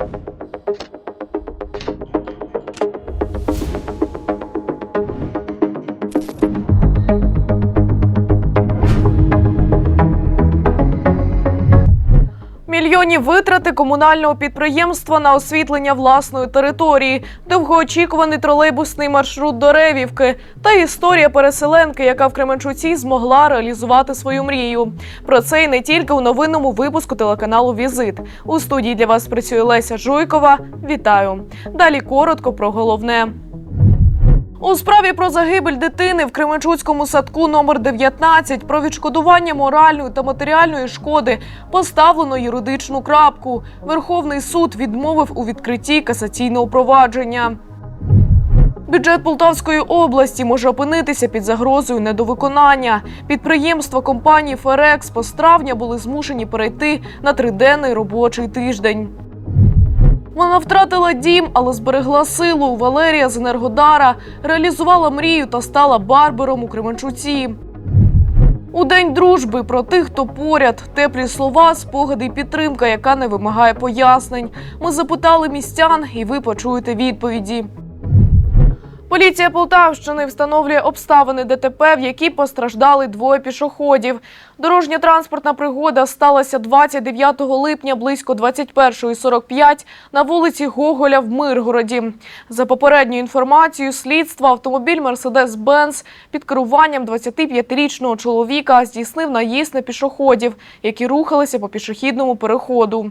you Мільйонні витрати комунального підприємства на освітлення власної території, довгоочікуваний тролейбусний маршрут до Ревівки та історія переселенки, яка в Кременчуці змогла реалізувати свою мрію. Про це і не тільки у новинному випуску телеканалу Візит. У студії для вас працює Леся Жуйкова. Вітаю. Далі коротко про головне. У справі про загибель дитини в Кременчуцькому садку номер 19 про відшкодування моральної та матеріальної шкоди поставлено юридичну крапку. Верховний суд відмовив у відкритті касаційного провадження. Бюджет Полтавської області може опинитися під загрозою недовиконання. Підприємства компанії Ферекспо з травня були змушені перейти на триденний робочий тиждень. Вона втратила дім, але зберегла силу. Валерія з Енергодара реалізувала мрію та стала барбером у Кременчуці. У день дружби про тих, хто поряд, теплі слова, спогади і підтримка, яка не вимагає пояснень. Ми запитали містян, і ви почуєте відповіді. Поліція Полтавщини встановлює обставини ДТП, в якій постраждали двоє пішоходів. Дорожня транспортна пригода сталася 29 липня близько 21.45 на вулиці Гоголя в Миргороді. За попередньою інформацією слідства, автомобіль Мерседес-Бенц під керуванням 25-річного чоловіка здійснив наїзд на пішоходів, які рухалися по пішохідному переходу.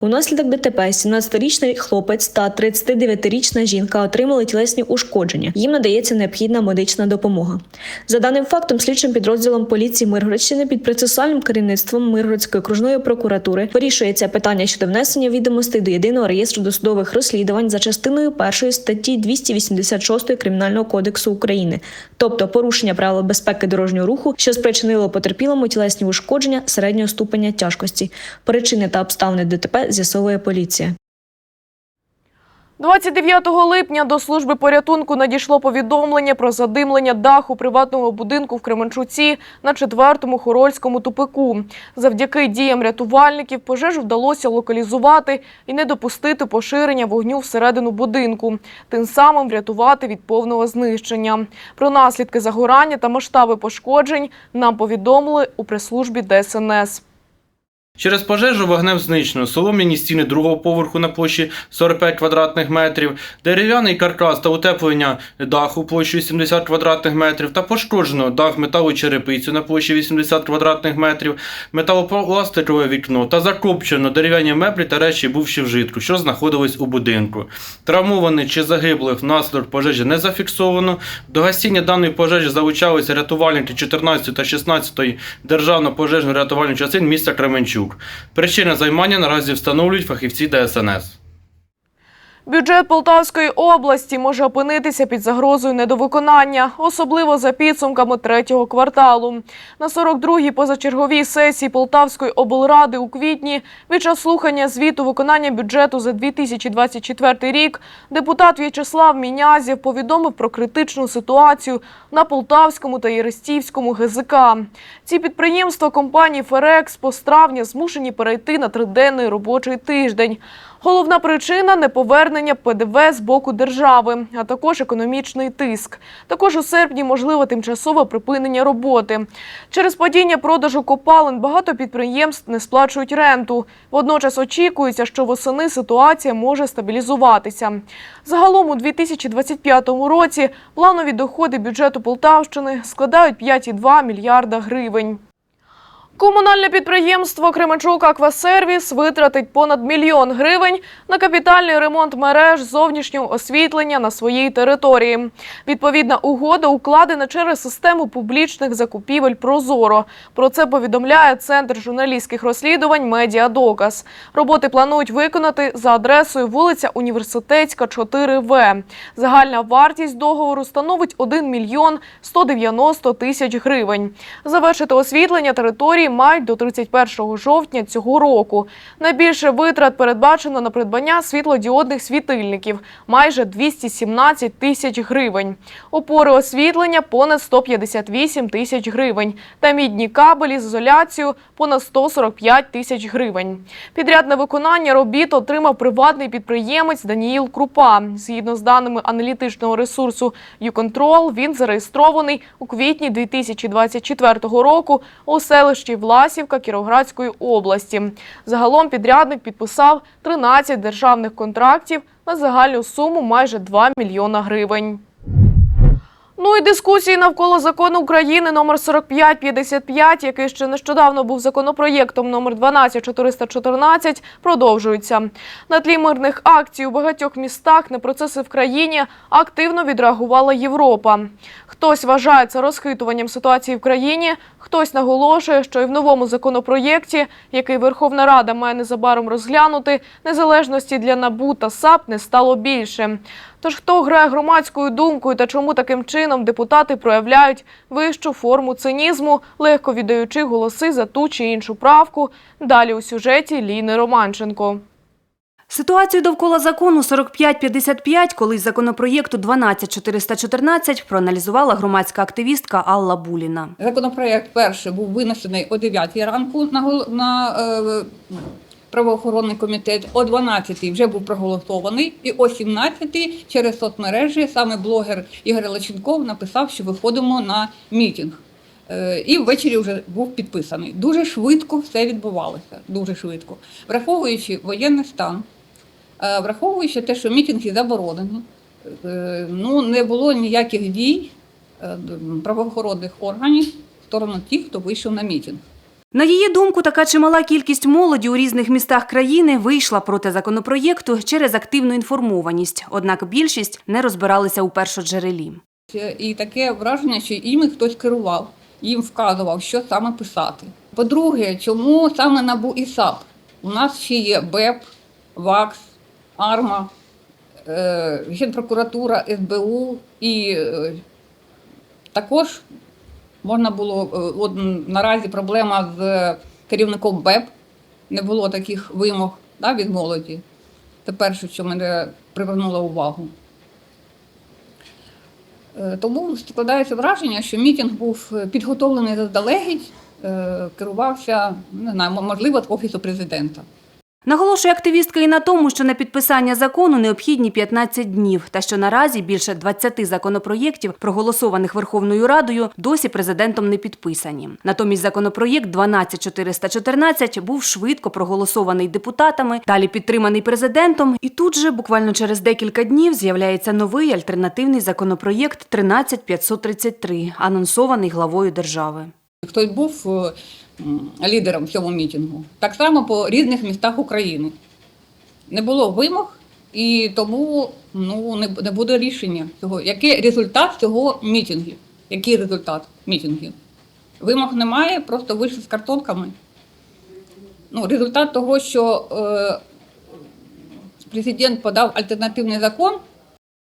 Унаслідок ДТП 17-річний хлопець та 39-річна жінка отримали тілесні ушкодження. Їм надається необхідна медична допомога. За даним фактом, слідчим підрозділом поліції Миргородщини під процесуальним керівництвом Миргородської окружної прокуратури вирішується питання щодо внесення відомостей до єдиного реєстру досудових розслідувань за частиною першої статті 286 Кримінального кодексу України, тобто порушення правил безпеки дорожнього руху, що спричинило потерпілому тілесні ушкодження середнього ступеня тяжкості. Причини та обставини ДТП з'ясовує поліція. 29 липня до служби порятунку надійшло повідомлення про задимлення даху приватного будинку в Кременчуці на четвертому хорольському тупику. Завдяки діям рятувальників пожежу вдалося локалізувати і не допустити поширення вогню всередину будинку, тим самим врятувати від повного знищення. Про наслідки загорання та масштаби пошкоджень нам повідомили у прес-службі ДСНС. Через пожежу вогнем знищено солом'яні стіни другого поверху на площі 45 квадратних метрів, дерев'яний каркас та утеплення даху площею 70 квадратних метрів та пошкоджено дах металочерепицю на площі 80 квадратних метрів, металопластикове вікно та закопчено дерев'яні меблі та речі бувші вжитку, що знаходились у будинку. Травмованих чи загиблих внаслідок пожежі не зафіксовано. До гасіння даної пожежі залучалися рятувальники 14 та 16 державно пожежно рятувальних частин міста Кременчук. Причина займання наразі встановлюють фахівці ДСНС. Бюджет Полтавської області може опинитися під загрозою недовиконання, особливо за підсумками третього кварталу. На 42-й позачерговій сесії Полтавської облради у квітні під час слухання звіту виконання бюджету за 2024 рік депутат В'ячеслав Мінязєв повідомив про критичну ситуацію на Полтавському та Єрестівському ГЗК. Ці підприємства компанії Ферекспо з травня змушені перейти на триденний робочий тиждень. Головна причина неповернення ПДВ з боку держави, а також економічний тиск. Також у серпні можливо тимчасове припинення роботи. Через падіння продажу копалин багато підприємств не сплачують ренту. Водночас очікується, що восени ситуація може стабілізуватися. Загалом у 2025 році планові доходи бюджету Полтавщини складають 5,2 мільярда гривень. Комунальне підприємство Кременчук Аквасервіс витратить понад мільйон гривень на капітальний ремонт мереж зовнішнього освітлення на своїй території. Відповідна угода укладена через систему публічних закупівель Прозоро. Про це повідомляє Центр журналістських розслідувань Медіадоказ. Роботи планують виконати за адресою вулиця Університетська, 4В. Загальна вартість договору становить 1 мільйон 190 тисяч гривень. Завершити освітлення території мають до 31 жовтня цього року. Найбільше витрат передбачено на придбання світлодіодних світильників майже 217 тисяч гривень. Опори освітлення понад 158 тисяч гривень та мідні кабелі з ізоляцією понад 145 тисяч гривень. Підряд на виконання робіт отримав приватний підприємець Даніїл Крупа. Згідно з даними аналітичного ресурсу «Юконтрол», він зареєстрований у квітні 2024 року у селищі Власівка Кіровоградської області. Загалом підрядник підписав 13 державних контрактів на загальну суму майже 2 мільйона гривень. Ну і дискусії навколо закону України номер 4555, який ще нещодавно був законопроєктом номер 12414, продовжуються. На тлі мирних акцій у багатьох містах на процеси в країні активно відреагувала Європа. Хтось вважає це розхитуванням ситуації в країні, хтось наголошує, що і в новому законопроєкті, який Верховна Рада має незабаром розглянути, незалежності для НАБУ та САП не стало більше. Тож хто грає громадською думкою та чому таким чином депутати проявляють вищу форму цинізму, легко віддаючи голоси за ту чи іншу правку, далі у сюжеті Ліни Романченко. Ситуацію довкола закону 4555, колись законопроєкту 12414, проаналізувала громадська активістка Алла Буліна. Законопроект перший був винесений о 9 ранку на, на е, правоохоронний комітет, о 12-й вже був проголосований, і о 17 через соцмережі саме блогер Ігор Лаченков написав, що виходимо на мітинг. Е, І ввечері вже був підписаний. Дуже швидко все відбувалося. Дуже швидко. Враховуючи воєнний стан, е, враховуючи те, що мітинги заборонені, е, ну не було ніяких дій правоохоронних органів в сторону тих, хто вийшов на мітинг. На її думку, така чимала кількість молоді у різних містах країни вийшла проти законопроєкту через активну інформованість. Однак більшість не розбиралися у першоджерелі. Е, І таке враження, що іми хтось керував, їм вказував, що саме писати. По-друге, чому саме НАБУ і САП? У нас ще є БЕП, ВАКС, АРМА, е, Генпрокуратура, СБУ і е, також можна було, е, от наразі проблема з керівником БЕП, не було таких вимог да, від молоді. Це перше, що мене привернуло увагу. Е, Тому складається враження, що мітинг був е, підготовлений заздалегідь, е, керувався, не знаю, можливо, з офісу президента. Наголошує активістка і на тому, що на підписання закону необхідні 15 днів, та що наразі більше 20 законопроєктів, проголосованих Верховною Радою, досі президентом не підписані. Натомість законопроєкт 12414 був швидко проголосований депутатами, далі підтриманий президентом, і тут же, буквально через декілька днів, з'являється новий альтернативний законопроєкт 13533, анонсований главою держави. Хтось був е, лідером в цьому мітингу. Так само по різних містах України. Не було вимог, і тому ну, не, буде рішення цього. Який результат цього мітингу? Який результат мітингів? Вимог немає, просто вийшли з картонками. Ну, результат того, що е, президент подав альтернативний закон,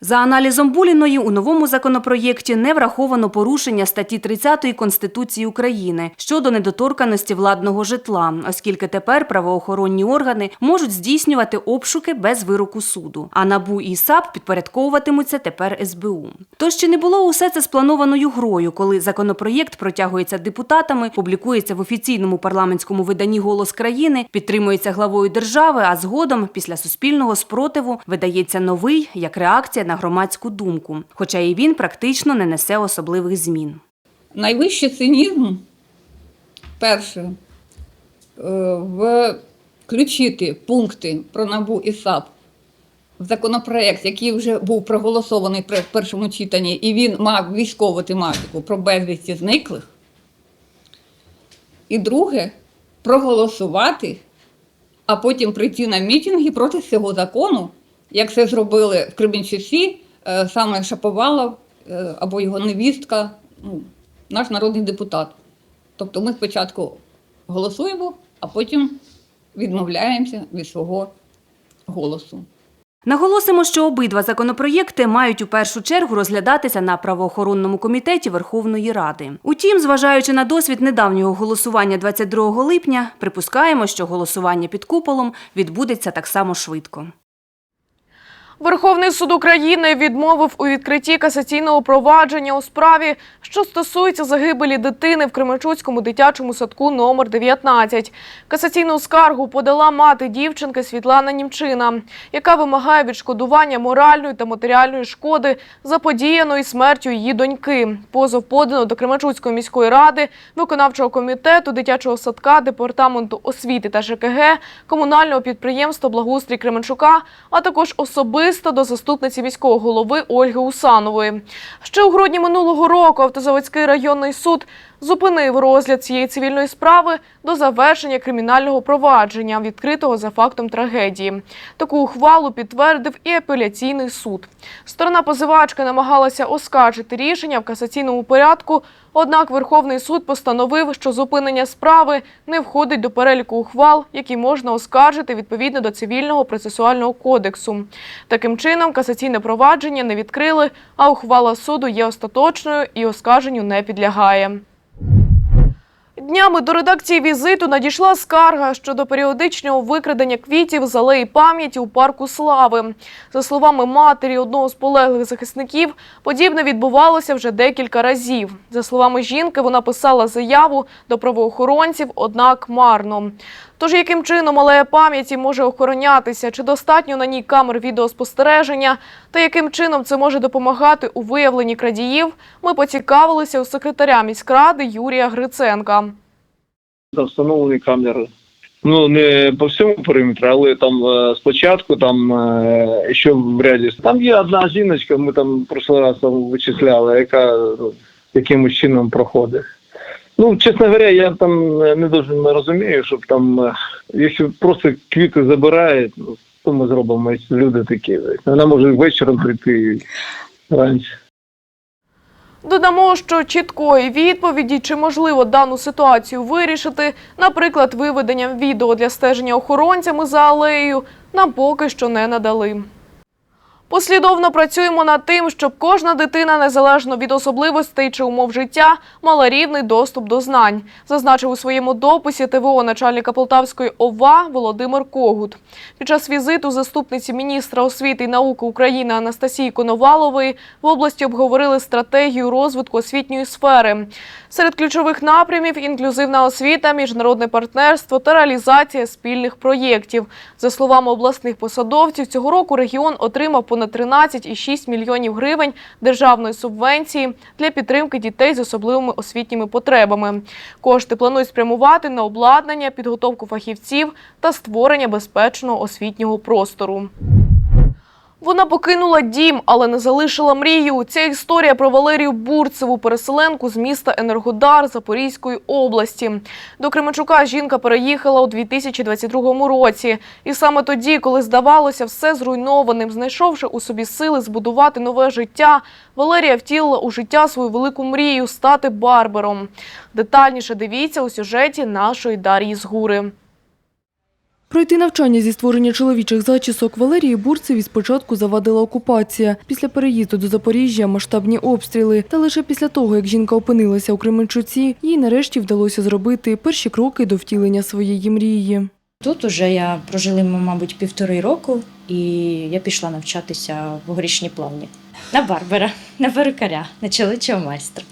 За аналізом Буліної, у новому законопроєкті не враховано порушення статті 30 Конституції України щодо недоторканості владного житла, оскільки тепер правоохоронні органи можуть здійснювати обшуки без вироку суду. А НАБУ і САП підпорядковуватимуться тепер СБУ. Тож чи не було усе це спланованою грою, коли законопроєкт протягується депутатами, публікується в офіційному парламентському виданні Голос країни, підтримується главою держави, а згодом, після суспільного спротиву, видається новий як реакція на громадську думку, хоча і він практично не несе особливих змін. найвищий цинізм, перше, е, включити пункти про НАБУ і САП в законопроект, який вже був проголосований при першому читанні, і він мав військову тематику про безвісті зниклих. І друге, проголосувати, а потім прийти на мітинги проти цього закону, як це зробили в Кременчуці, е, саме Шаповалов е, або його невістка, ну, наш народний депутат. Тобто ми спочатку голосуємо, а потім відмовляємося від свого голосу. Наголосимо, що обидва законопроєкти мають у першу чергу розглядатися на правоохоронному комітеті Верховної Ради. Утім, зважаючи на досвід недавнього голосування 22 липня, припускаємо, що голосування під куполом відбудеться так само швидко. Верховний суд України відмовив у відкритті касаційного провадження у справі, що стосується загибелі дитини в Кременчуцькому дитячому садку номер 19. Касаційну скаргу подала мати дівчинки Світлана Німчина, яка вимагає відшкодування моральної та матеріальної шкоди заподіяної смертю її доньки. Позов подано до Кременчуцької міської ради, виконавчого комітету дитячого садка, департаменту освіти та ЖКГ, комунального підприємства Благоустрій Кременчука, а також особисто до заступниці міського голови Ольги Усанової. Ще у грудні минулого року Автозаводський районний суд зупинив розгляд цієї цивільної справи до завершення кримінального провадження, відкритого за фактом трагедії. Таку ухвалу підтвердив і апеляційний суд. Сторона позивачки намагалася оскаржити рішення в касаційному порядку, однак Верховний суд постановив, що зупинення справи не входить до переліку ухвал, які можна оскаржити відповідно до цивільного процесуального кодексу. Таким чином, касаційне провадження не відкрили, а ухвала суду є остаточною і оскарженню не підлягає. Днями до редакції візиту надійшла скарга щодо періодичного викрадення квітів з алеї пам'яті у парку Слави. За словами матері одного з полеглих захисників, подібне відбувалося вже декілька разів. За словами жінки, вона писала заяву до правоохоронців, однак марно. Тож яким чином алея пам'яті може охоронятися? Чи достатньо на ній камер відеоспостереження? Та яким чином це може допомагати у виявленні крадіїв? Ми поцікавилися у секретаря міськради Юрія Гриценка. Там встановлені камери. Ну, не по всьому периметру, але там е, спочатку, там е, що в ряді. Там є одна жіночка, ми там прошлий раз там вичисляли, яка ну, якимось чином проходить. Ну, чесно говоря, я там е, не дуже не розумію, щоб там, е, якщо просто квіти забирають, ну, що ми зробимо, люди такі. Вона може вечором прийти раніше. Додамо, що чіткої відповіді, чи можливо дану ситуацію вирішити, наприклад, виведенням відео для стеження охоронцями за алеєю, нам поки що не надали. Послідовно працюємо над тим, щоб кожна дитина, незалежно від особливостей чи умов життя, мала рівний доступ до знань, зазначив у своєму дописі ТВО начальника Полтавської ОВА Володимир Когут. Під час візиту заступниці міністра освіти і науки України Анастасії Коновалової в області обговорили стратегію розвитку освітньої сфери. Серед ключових напрямів інклюзивна освіта, міжнародне партнерство та реалізація спільних проєктів. За словами обласних посадовців, цього року регіон отримав понад 13,6 мільйонів гривень державної субвенції для підтримки дітей з особливими освітніми потребами. Кошти планують спрямувати на обладнання, підготовку фахівців та створення безпечного освітнього простору. Вона покинула дім, але не залишила мрію. Ця історія про Валерію Бурцеву, переселенку з міста Енергодар Запорізької області. До Кременчука жінка переїхала у 2022 році. І саме тоді, коли здавалося все зруйнованим, знайшовши у собі сили збудувати нове життя, Валерія втілила у життя свою велику мрію стати барбером. Детальніше дивіться у сюжеті нашої Дар'ї Згури. Пройти навчання зі створення чоловічих зачісок Валерії Бурцеві спочатку завадила окупація. Після переїзду до Запоріжжя масштабні обстріли. Та лише після того, як жінка опинилася у Кременчуці, їй нарешті вдалося зробити перші кроки до втілення своєї мрії. Тут уже я прожили, мабуть, півтори року, і я пішла навчатися в горішній плавні. На барбера, на перукаря, на чоловічого майстра.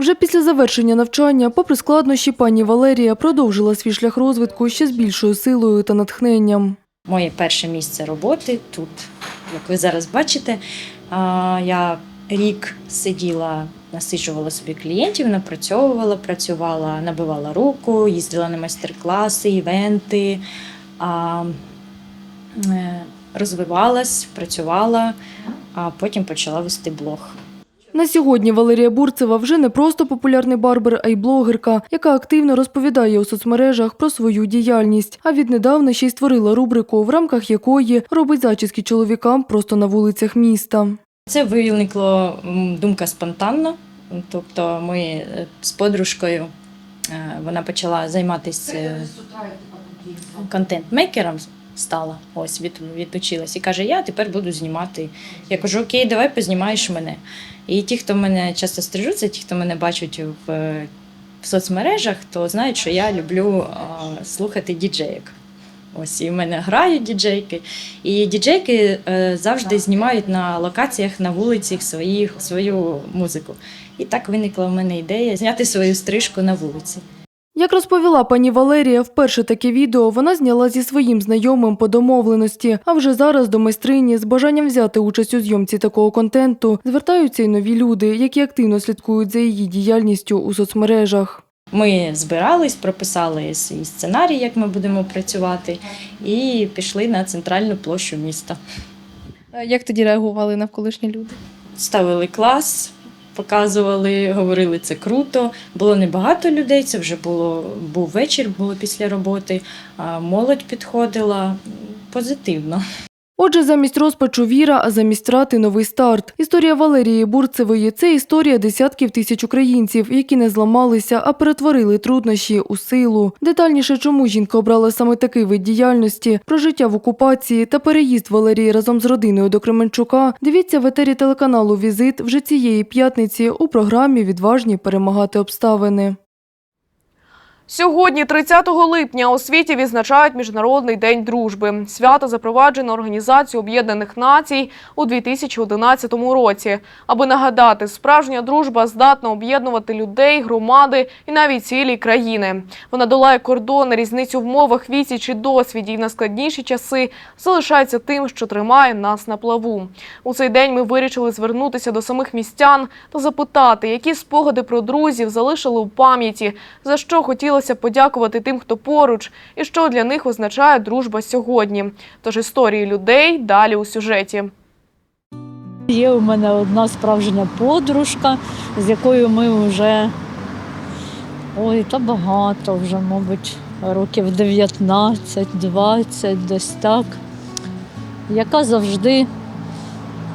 Вже після завершення навчання, попри складнощі, пані Валерія продовжила свій шлях розвитку ще з більшою силою та натхненням. Моє перше місце роботи тут, як ви зараз бачите, я рік сиділа, насичувала собі клієнтів, напрацьовувала, працювала, набивала руку, їздила на майстер-класи, івенти, е, розвивалась, працювала, а потім почала вести блог. На сьогодні Валерія Бурцева вже не просто популярний барбер, а й блогерка, яка активно розповідає у соцмережах про свою діяльність. А віднедавна ще й створила рубрику, в рамках якої робить зачіски чоловікам просто на вулицях міста. Це виникло думка спонтанно. Тобто ми е, з подружкою е, вона почала займатися контент-мейкером стала. Ось від, відучилась. І каже, я тепер буду знімати. Я кажу, окей, давай познімаєш мене. І ті, хто мене часто стрижуться, ті, хто мене бачать в, в соцмережах, то знають, що я люблю а, слухати діджеїк. Ось і в мене грають діджейки. І діджейки е, завжди знімають на локаціях на вулиці своїх, свою музику. І так виникла в мене ідея зняти свою стрижку на вулиці. Як розповіла пані Валерія, вперше таке відео вона зняла зі своїм знайомим по домовленості. А вже зараз до майстрині з бажанням взяти участь у зйомці такого контенту звертаються й нові люди, які активно слідкують за її діяльністю у соцмережах. Ми збирались, прописали свій сценарій, як ми будемо працювати, і пішли на центральну площу міста. Як тоді реагували навколишні люди? Ставили клас, показували, говорили це круто. Було небагато людей. Це вже було був вечір, було після роботи. А молодь підходила позитивно. Отже, замість розпачу віра, а замість страти новий старт. Історія Валерії Бурцевої це історія десятків тисяч українців, які не зламалися, а перетворили труднощі у силу. Детальніше, чому жінка обрала саме такий вид діяльності, про життя в окупації та переїзд Валерії разом з родиною до Кременчука. Дивіться в етері телеканалу Візит вже цієї п'ятниці у програмі Відважні перемагати обставини. Сьогодні, 30 липня, у світі відзначають Міжнародний день дружби. Свято запроваджено Організацією Об'єднаних Націй у 2011 році. Аби нагадати, справжня дружба здатна об'єднувати людей, громади і навіть цілі країни. Вона долає кордони, різницю в мовах, віці чи досвіді і в найскладніші часи залишається тим, що тримає нас на плаву. У цей день ми вирішили звернутися до самих містян та запитати, які спогади про друзів залишили у пам'яті, за що хотілося подякувати тим, хто поруч, і що для них означає дружба сьогодні. Тож історії людей далі у сюжеті. Є у мене одна справжня подружка, з якою ми вже ой, та багато вже, мабуть, років 19-20, десь так, яка завжди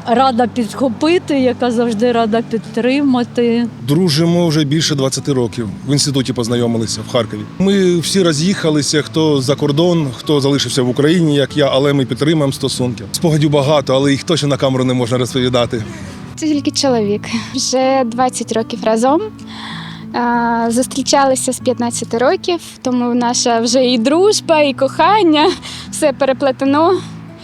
рада підхопити, яка завжди рада підтримати. Дружимо вже більше 20 років. В інституті познайомилися в Харкові. Ми всі роз'їхалися, хто за кордон, хто залишився в Україні, як я, але ми підтримуємо стосунки. Спогадів багато, але їх точно на камеру не можна розповідати. Це тільки чоловік. Вже 20 років разом. Зустрічалися з 15 років, тому наша вже і дружба, і кохання все переплетено.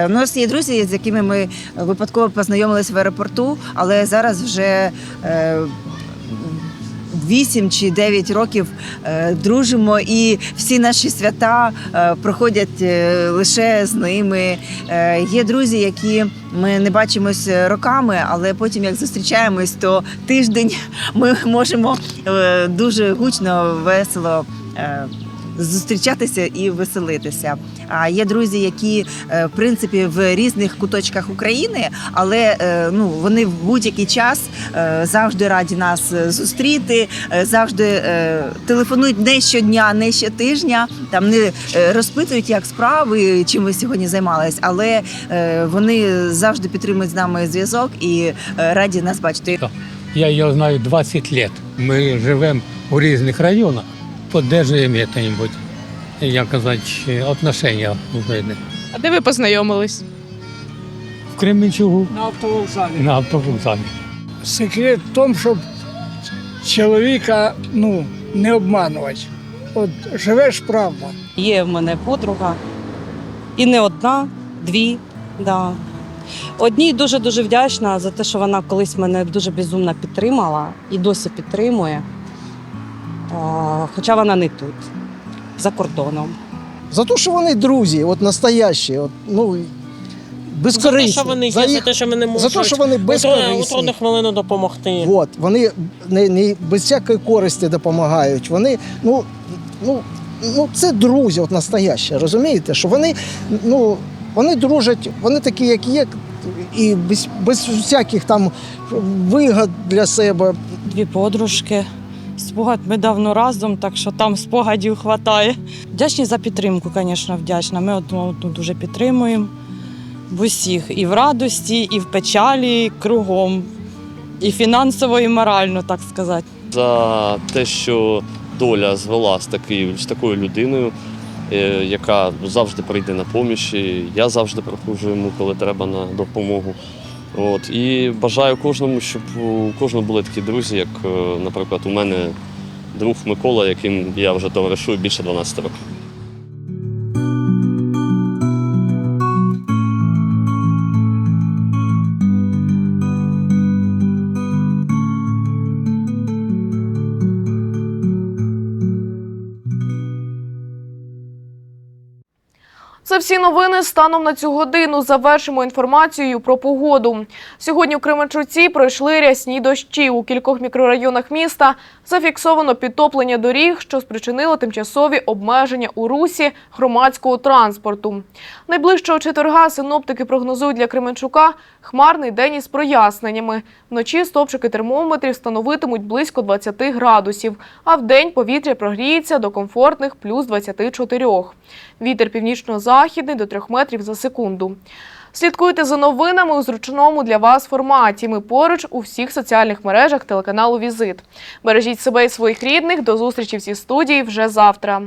У нас є друзі, з якими ми випадково познайомились в аеропорту, але зараз вже е, 8 чи 9 років е, дружимо, і всі наші свята е, проходять е, лише з ними. Е, Є друзі, які ми не бачимось роками, але потім, як зустрічаємось, то тиждень ми можемо е, дуже гучно, весело. Зустрічатися і веселитися. А є друзі, які е, в принципі в різних куточках України, але е, ну вони в будь-який час е, завжди раді нас зустріти, завжди телефонують не щодня, не щотижня. Там не розпитують, як справи, чим ви сьогодні займались, але вони завжди підтримують з нами зв'язок і раді нас бачити. Я ее знаю 20 лет. Мы живем в разных районах, поддерживаем это-нибудь, як казати, отношения. України. А де ви познайомились? В Кременчугу. На автовокзалі. На автовокзалі. Секрет в тому, щоб чоловіка ну, не обманувати. От живеш правда. Є в мене подруга, і не одна, дві. Да. Одній дуже-дуже вдячна за те, що вона колись мене дуже безумно підтримала і досі підтримує. Хоча вона не тут, за кордоном. За те, що вони друзі, от настоящі, от, ну, безкорисні. За те, що вони є, за, їх- за те, що вони за можуть те, що вони безкорисні. трудну хвилину допомогти. От, вони не, не, без всякої користі допомагають. Вони, ну, ну, ну, це друзі, от настоящі, розумієте? Що вони, ну, вони дружать, вони такі, як є, і без, без всяких там вигод для себе. Дві подружки. Спогад ми давно разом, так що там спогадів вистачає. Вдячні за підтримку, звісно, вдячна. Ми одну одну дуже підтримуємо в усіх і в радості, і в печалі, і кругом, і фінансово, і морально, так сказати. за те, що доля звела з, такою, з такою людиною. е, яка завжди прийде на поміч. Я завжди приходжу йому, коли треба на допомогу. От. І бажаю кожному, щоб у кожного були такі друзі, як, е, наприклад, у мене друг Микола, яким я вже товаришую більше 12 років. Це всі новини станом на цю годину. Завершимо інформацією про погоду. Сьогодні в Кременчуці пройшли рясні дощі. У кількох мікрорайонах міста зафіксовано підтоплення доріг, що спричинило тимчасові обмеження у русі громадського транспорту. Найближчого четверга синоптики прогнозують для Кременчука хмарний день із проясненнями. Вночі стопчики термометрів становитимуть близько 20 градусів, а вдень повітря прогріється до комфортних плюс 24. Вітер північно-західний до 3 метрів за секунду. Слідкуйте за новинами у зручному для вас форматі. Ми поруч у всіх соціальних мережах телеканалу Візит. Бережіть себе і своїх рідних. До зустрічі в цій студії вже завтра.